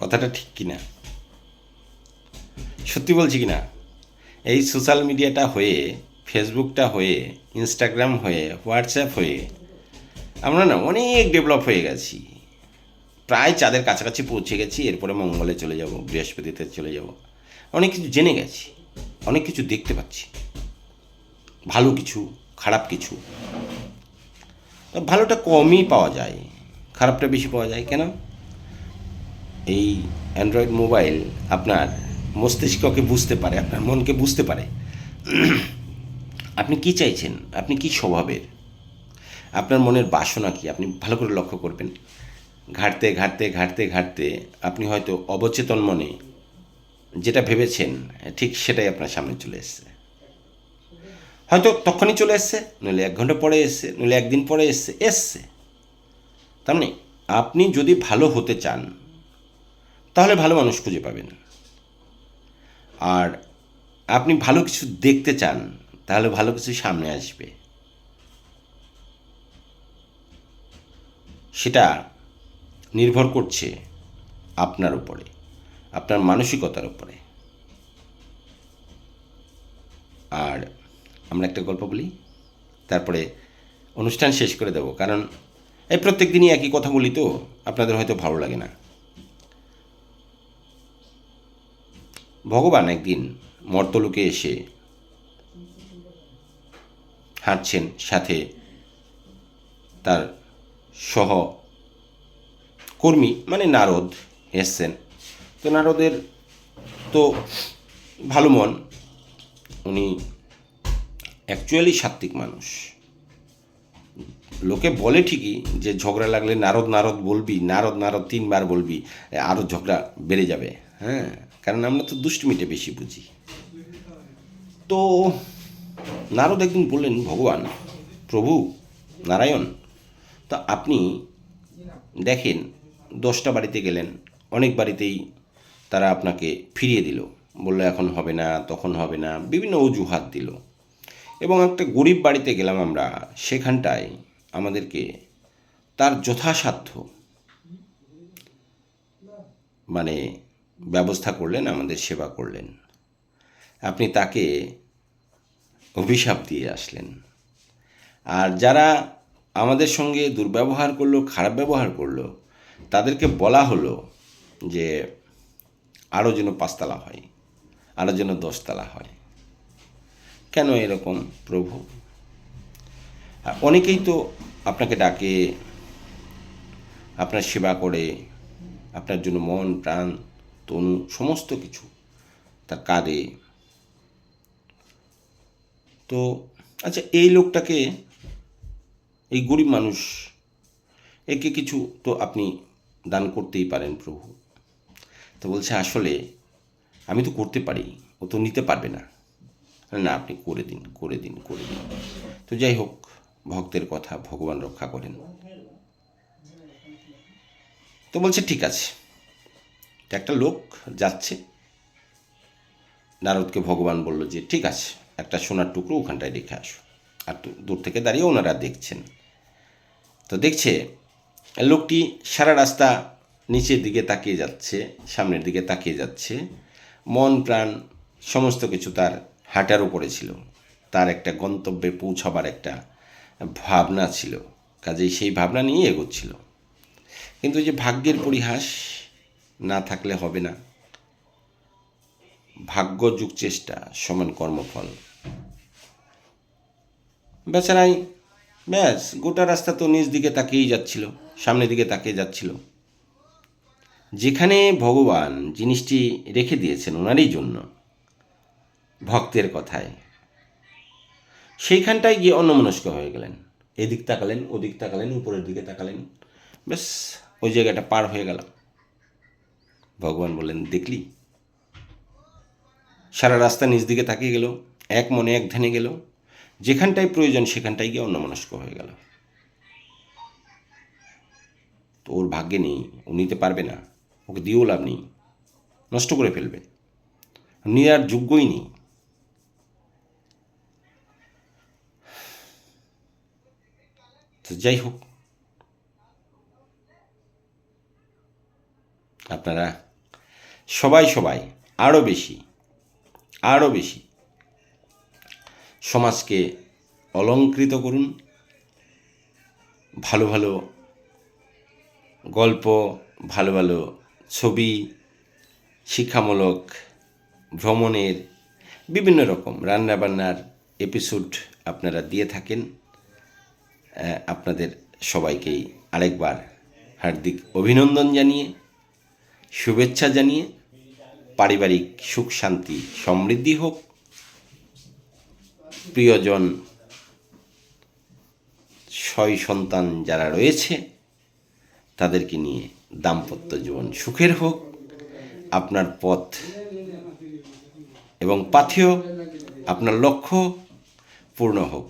কথাটা ঠিক কি না সত্যি বলছি কি না এই সোশ্যাল মিডিয়াটা হয়ে, ফেসবুকটা হয়ে, ইনস্টাগ্রাম হয়ে, হোয়াটসঅ্যাপ হয়ে, আমরা না অনেক ডেভেলপ হয়ে গেছি। প্রায় চাঁদের কাছাকাছি পৌঁছে গেছি, এরপরে মঙ্গলে চলে যাব, বৃহস্পতিতে চলে যাব। অনেক কিছু জেনে গেছি, অনেক কিছু দেখতে পাচ্ছি। ভালো কিছু, খারাপ কিছু। ভালোটা কমই পাওয়া যায়, খারাপটা বেশি পাওয়া যায়, কেন? এই অ্যান্ড্রয়েড মোবাইল আপনার মস্তিষ্ককে বুঝতে পারে, আপনার মনকে বুঝতে পারে। আপনি কি চাইছেন? আপনি কি স্বভাবের? আপনার মনের বাসনা কি? আপনি ভালো করে লক্ষ্য করবেন। ঘাটতে ঘাটতে ঘাটতে ঘাটতে আপনি হয়তো অবচেতন মনে যেটা ভেবেছেন, ঠিক সেটাই আপনার সামনে চলে এসছে। হয়তো তখনই চলে এসছে, নইলে এক ঘণ্টা পরে এসছে, নইলে একদিন পরে এসছে এসছে। তার মানে আপনি যদি ভালো হতে চান তাহলে ভালো মানুষ খুঁজে পাবেন। আর আপনি ভালো কিছু দেখতে চান, তাহলে ভালো কিছু সামনে আসবে। সেটা নির্ভর করছে আপনার উপরে, আপনার মানসিকতার উপরে। আর আমরা একটা গল্প বলি, তারপরে অনুষ্ঠান শেষ করে দেবো, কারণ এই প্রত্যেক দিনই একই কথা বলি তো, আপনাদের হয়তো ভালো লাগে না। ভগবান একদিন মর্তলোকে এসে হাঁটছেন সাথে তার সহ কর্মী মানে নারদ এসছেন। তো নারদের তো ভালো মন। উনি অ্যাকচুয়ালি সাত্ত্বিক মানুষ। লোকে বলে ঠিকই যে ঝগড়া লাগলে নারদ নারদ বলবি, নারদ নারদ তিনবার বলবি আরও ঝগড়া বেড়ে যাবে। হ্যাঁ। কারণ আমরা তো দুষ্টমিটে বেশি বুঝি। তো নারদ একদিন বললেন, ভগবান, প্রভু, নারায়ণ, তা আপনি দেখেন, দশটা বাড়িতে গেলেন, অনেক বাড়িতেই তারা আপনাকে ফিরিয়ে দিল। বলল, এখন হবে না, তখন হবে না। বিভিন্ন অজুহাত দিল। এবং একটা গরিব বাড়িতে গেলাম আমরা, সেখানটায় আমাদেরকে তার যথাসাধ্য মানে ব্যবস্থা করলেন, আমাদের সেবা করলেন। আপনি তাকে অভিশাপ দিয়ে আসলেন। আর যারা আমাদের সঙ্গে দুর্ব্যবহার করল, খারাপ ব্যবহার করল, তাদেরকে বলা হলো যে আরও যেন পাঁচতলা হয় আরও যেন দশতলা হয়। কেন এরকম প্রভু? অনেকেই তো আপনাকে ডাকে, আপনার সেবা করে, আপনার জন্য মন, প্রাণ তনু সমস্ত কিছু তার কাঁদে তো আচ্ছা এই লোকটাকে, এই গরিব মানুষ, একে কিছু তো আপনি দান করতেই পারেন প্রভু। তো বলছে, আসলে আমি তো করতে পারি, ও তো নিতে পারবে না। না, আপনি করে দিন করে দিন করে দিন। তো যাই হোক, ভক্তের কথা ভগবান রক্ষা করেন। তো বলছে, ঠিক আছে। তো একটা লোক যাচ্ছে। নারদকে ভগবান বলল যে, ঠিক আছে, একটা সোনার টুকরো ওখানটায় রেখে আসো। আর দূর থেকে দাঁড়িয়ে ওনারা দেখছেন। তো দেখছে, লোকটি সারা রাস্তা নিচের দিকে তাকিয়ে যাচ্ছে, সামনের দিকে তাকিয়ে যাচ্ছে। মন, প্রাণ, সমস্ত কিছু তার হাঁটার উপরে ছিল। তার একটা গন্তব্যে পৌঁছাবার একটা ভাবনা ছিল। কাজেই সেই ভাবনা নিয়ে এগোচ্ছিল। কিন্তু যে ভাগ্যের পরিহাস না থাকলে হবে না। ভাগ্য যুগ চেষ্টা, সমান কর্মফল। বেচারাই, ব্যাস, গোটা রাস্তা তো নিজ দিকে তাকিয়েই যাচ্ছিল, সামনের দিকে তাকিয়ে যাচ্ছিল। যেখানে ভগবান জিনিসটি রেখে দিয়েছেন ওনারই জন্য, ভক্তের কথায়। সেইখানটায় গিয়ে অন্যমনস্ক হয়ে গেলেন। এদিক তাকালেন, ওদিক তাকালেন, উপরের দিকে তাকালেন। ব্যাস, ওই জায়গাটা পার হয়ে গেল। ভগবান বললেন, দেখলি? সারা রাস্তা নিজ দিকে তাকিয়ে গেল, এক মনে এক ধ্যানে গেল যেখানটায় প্রয়োজন সেখানটায় গিয়ে অন্যমনস্ক হয়ে গেল। তো ওর ভাগ্যে নেই, ও নিতে পারবে না, ওকে দিয়েও লাভ নেই, নষ্ট করে ফেলবে নেওয়ার যোগ্যই নেই। তো যাই হোক, আপনারা সবাই সবাই আরও বেশি আরও বেশি সমাজকে অলঙ্কৃত করুন, ভালো ভালো গল্প, ভালো ভালো ছবি, শিক্ষামূলক ভ্রমণের বিভিন্ন রকম রান্নাবান্নার এপিসোড আপনারা দিয়ে থাকেন। আপনাদের সবাইকেই আরেকবার হার্দিক অভিনন্দন জানিয়ে, শুভেচ্ছা জানিয়ে পারিবারিক সুখ, শান্তি, সমৃদ্ধি হোক। প্রিয়জন ছয় সন্তান যারা রয়েছে, তাদেরকে নিয়ে দাম্পত্য জীবন সুখের হোক। আপনার পথ এবং পাথেয় আপনার লক্ষ্য পূর্ণ হোক।